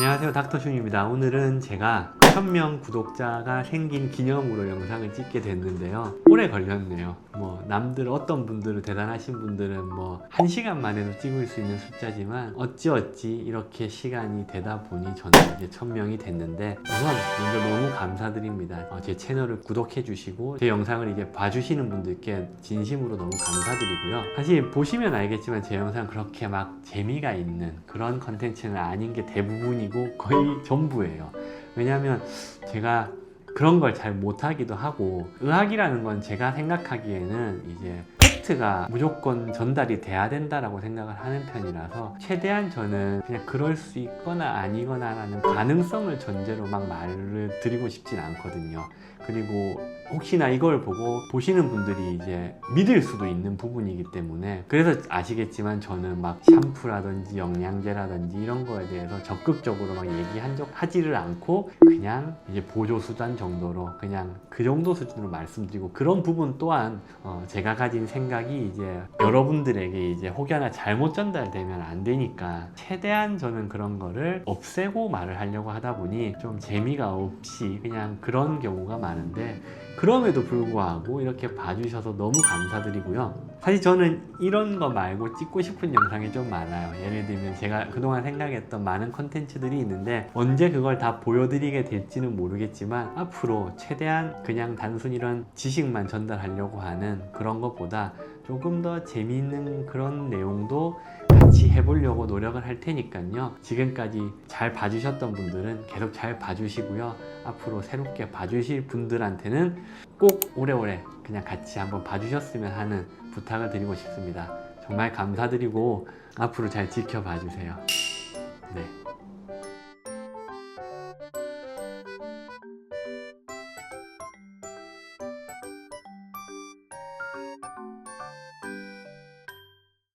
안녕하세요. 닥터슌입니다. 오늘은 제가 1000명 구독자가 생긴 기념으로 영상을 찍게 됐는데요. 오래 걸렸네요. 뭐 남들 어떤 분들은 대단하신 분들은 뭐 1시간 만에도 찍을 수 있는 숫자지만 어찌어찌 이렇게 시간이 되다 보니 저는 이제 1000명이 됐는데 우선 먼저 너무 감사드립니다. 어, 제 채널을 구독해 주시고 제 영상을 이제 봐주시는 분들께 진심으로 너무 감사드리고요. 사실 보시면 알겠지만 제 영상 그렇게 막 재미가 있는 그런 컨텐츠는 아닌 게 대부분이고 거의 전부예요 왜냐하면 제가 그런 걸 잘 못하기도 하고 의학이라는 건 제가 생각하기에는 이제 팩트가 무조건 전달이 돼야 된다라고 생각을 하는 편이라서 최대한 저는 그냥 그럴 수 있거나 아니거나 라는 가능성을 전제로 막 말을 드리고 싶진 않거든요. 그리고 혹시나 이걸 보고 보시는 분들이 이제 믿을 수도 있는 부분이기 때문에 그래서 아시겠지만 저는 막 샴푸라든지 영양제라든지 이런 거에 대해서 적극적으로 막 얘기한 적 하지를 않고 그냥 이제 보조 수단 정도로 그냥 그 정도 수준으로 말씀드리고 그런 부분 또한 어 제가 가진 생각 이 이제 여러분들에게 이제 혹여나 잘못 전달되면 안 되니까 최대한 저는 그런 거를 없애고 말을 하려고 하다 보니 좀 재미가 없이 그냥 그런 경우가 많은데 그럼에도 불구하고 이렇게 봐주셔서 너무 감사드리고요. 사실 저는 이런 거 말고 찍고 싶은 영상이 좀 많아요. 예를 들면 제가 그동안 생각했던 많은 컨텐츠들이 있는데 언제 그걸 다 보여드리게 될지는 모르겠지만 앞으로 최대한 그냥 단순히 이런 지식만 전달하려고 하는 그런 것보다 조금 더 재미있는 그런 내용도 해보려고 노력을 할 테니까요. 지금까지 잘 봐주셨던 분들은 계속 잘 봐주시고요. 앞으로 새롭게 봐주실 분들한테는 꼭 오래오래 그냥 같이 한번 봐주셨으면 하는 부탁을 드리고 싶습니다. 정말 감사드리고 앞으로 잘 지켜봐 주세요. 네.